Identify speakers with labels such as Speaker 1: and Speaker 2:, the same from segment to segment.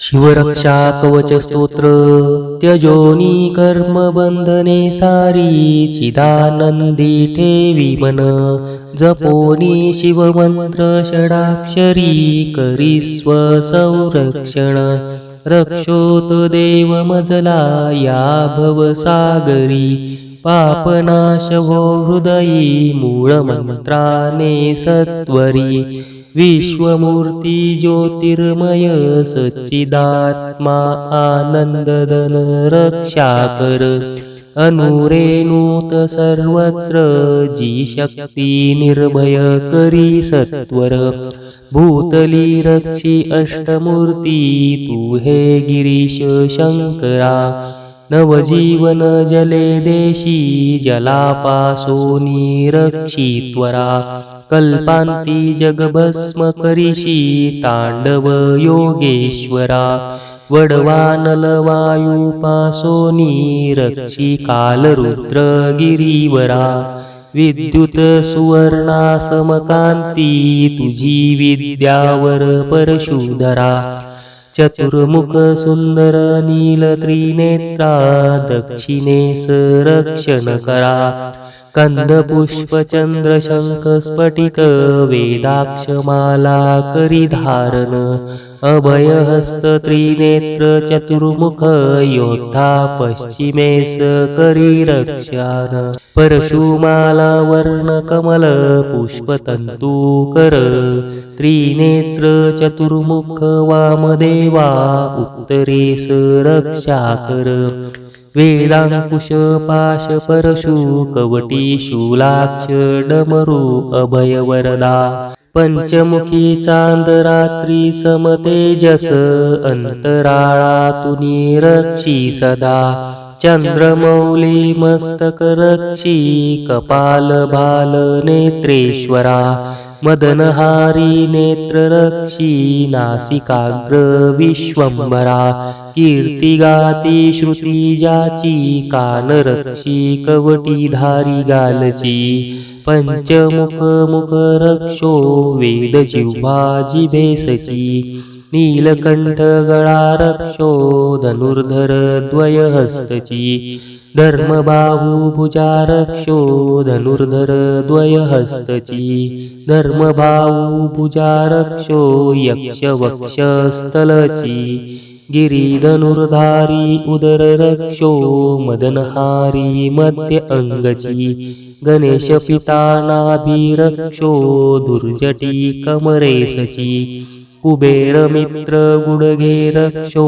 Speaker 1: शिवरक्षा कवच स्तोत्र त्यजोनी कर्म बंधने सारी चिदानंदी ठेवी मन. जपोनी शिवमंत्र षडाक्षरी करी स्व संरक्षण. रक्षोत देव मजला या भवसागरी पापनाश वो हृदयी मूळमंत्राने सत्वरी. विश्वमूर्ती ज्योतिर्मय सच्चिदात्मा आनंददन रक्षा कर। अनुरेणूत सर्वत्र जी शक्ती निर्भय करी सत्वर। भूतली रक्षी अष्टमूर्ती तू हे गिरीश शंकरा। नवजीवन जले देशी जलापासोनी रक्षी त्वरा कल्पांती जगभस्म करिषी तांडव योगेश्वरा। वडवानलवायुपासोनी रक्षी कालरुद्र गिरीवरा विद्युत सुवर्णा समकांती तुझी विद्यावर परशुधरा। चतुर्मुख सुंदर नील त्रिनेत्रा दक्षिणेस रक्षण करा। कंद पुष्प चंद्र शंख स्फटिक वेदाक्षमाला करी धारण अभय हस्त त्रिनेत्र चतुर्मुख योद्धा पश्चिमेस करी रक्षान परशुमाला वर्ण कमल पुष्प तंतू कर। त्रिनेत्र चतुर्मुख वामदेवा उत्तरेस रक्षा कर वेदांकुश पाश परशु कवटी शूलाक्ष डमरू अभयवरदा. पंचमुखी चांद रात्री समतेजस अंतराळातुनी रक्षी सदा. चंद्रमौली मस्तक रक्षी कपाल भाल नेत्रेश्वरा मदनहारी नेत्ररक्षी नासिकाग्र विश्वंभरा कीर्तिगाती श्रुती जाची कानरक्षी कवटी धारी गालची पंचमुख मुख रक्षो वेद जिव्हा जिभेसची नीलकंठ गळारक्षो धनुर्धर द्वयहस्तची धर्मबाहू भुजा रक्षो धनुर्धर द्वयहस्तची धर्मबाहू भुजा रक्षो यक्ष वक्षस्थलची गिरीधनुर्धारी उदर रक्षो मदनहारी मध्य अंगची गणेश पिता नाभिरक्षो दुर्जटी कमरेसची कुबेर मित्र गुडघे रक्षो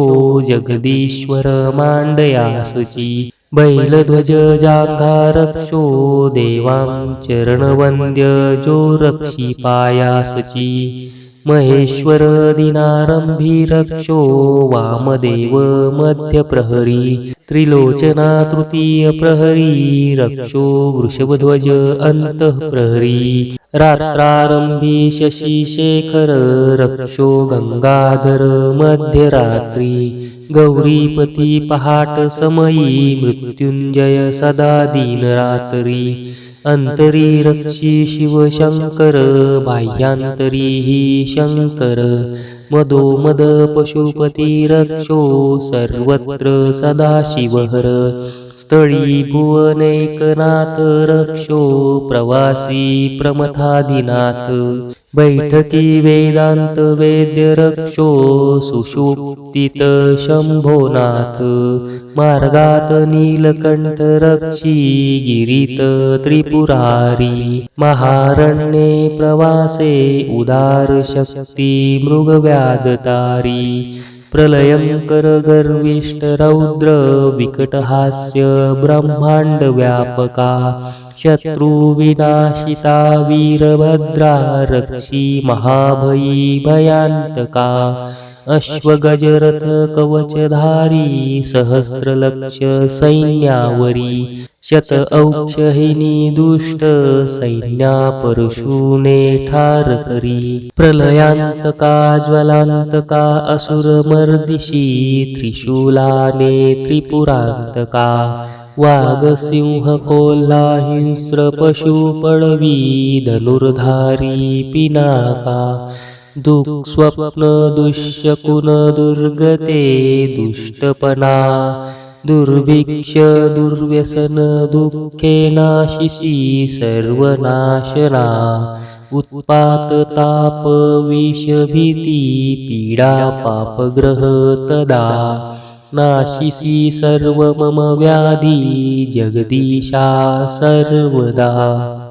Speaker 1: जगदीश्वर मांडयासची बैलध्वज जांघा रक्षो देवां चरणवंद्य जो रक्षी पायासची महेश्वर दिनारंभी रक्षो वामदेव मध्य प्रहरी त्रिलोचना तृतीय प्रहरी रक्षो वृषभध्वज अंतः प्रहरी रात्रारंभी शशी शेखर रक्षो गंगाधर मध्यरात्री गौरीपती पहाट समयी मृत्युंजय सदा दीनरात्री अंतरी रक्षी शिवशंकर बाह्यांतरी हि शंकर मदोमद पशुपती रक्षो सर्वत्र सदा स्थळी भुवनैकनाथ रक्षो प्रवासी प्रमथादिनाथ. बैठकी वेदांत वेद्य रक्षो सुषुप्तित शंभोनाथ. मार्गात नीलकंठ रक्षी गिरीत त्रिपुरारी. महारण्ये प्रवासे उदार शक्ती मृगव्यादतारी. प्रलयंकर गर्विष्ट रौद्र विकटहास्य ब्रह्मांड व्यापका शत्रुविनाशिता वीरभद्रा रक्षी महाभयी भयांतका अश्वगजरथ कवचधारी सहस्रलक्ष सैन्यावरी। शत औक्षहिनी दुष्ट सैन्या परशुने ठार करी. प्रलयांतका ज्वलांतका असुर मर्दिशी त्रिशूलाने त्रिपुरांतका. वाघ सिंह कोल्हा हिंस्र पशु पळवी धनुर्धारी पिनाका. दुःख स्वप्न दुष्यकुन दुर्गते दुष्टपणा. दुर्भिक्ष दुर्व्यसन दुःखे नाशिसी सर्वनाशना उत्पात ताप विष भीती पीडा पापग्रह तदा नाशिसी सर्व मम व्याधी जगदीशा सर्वदा.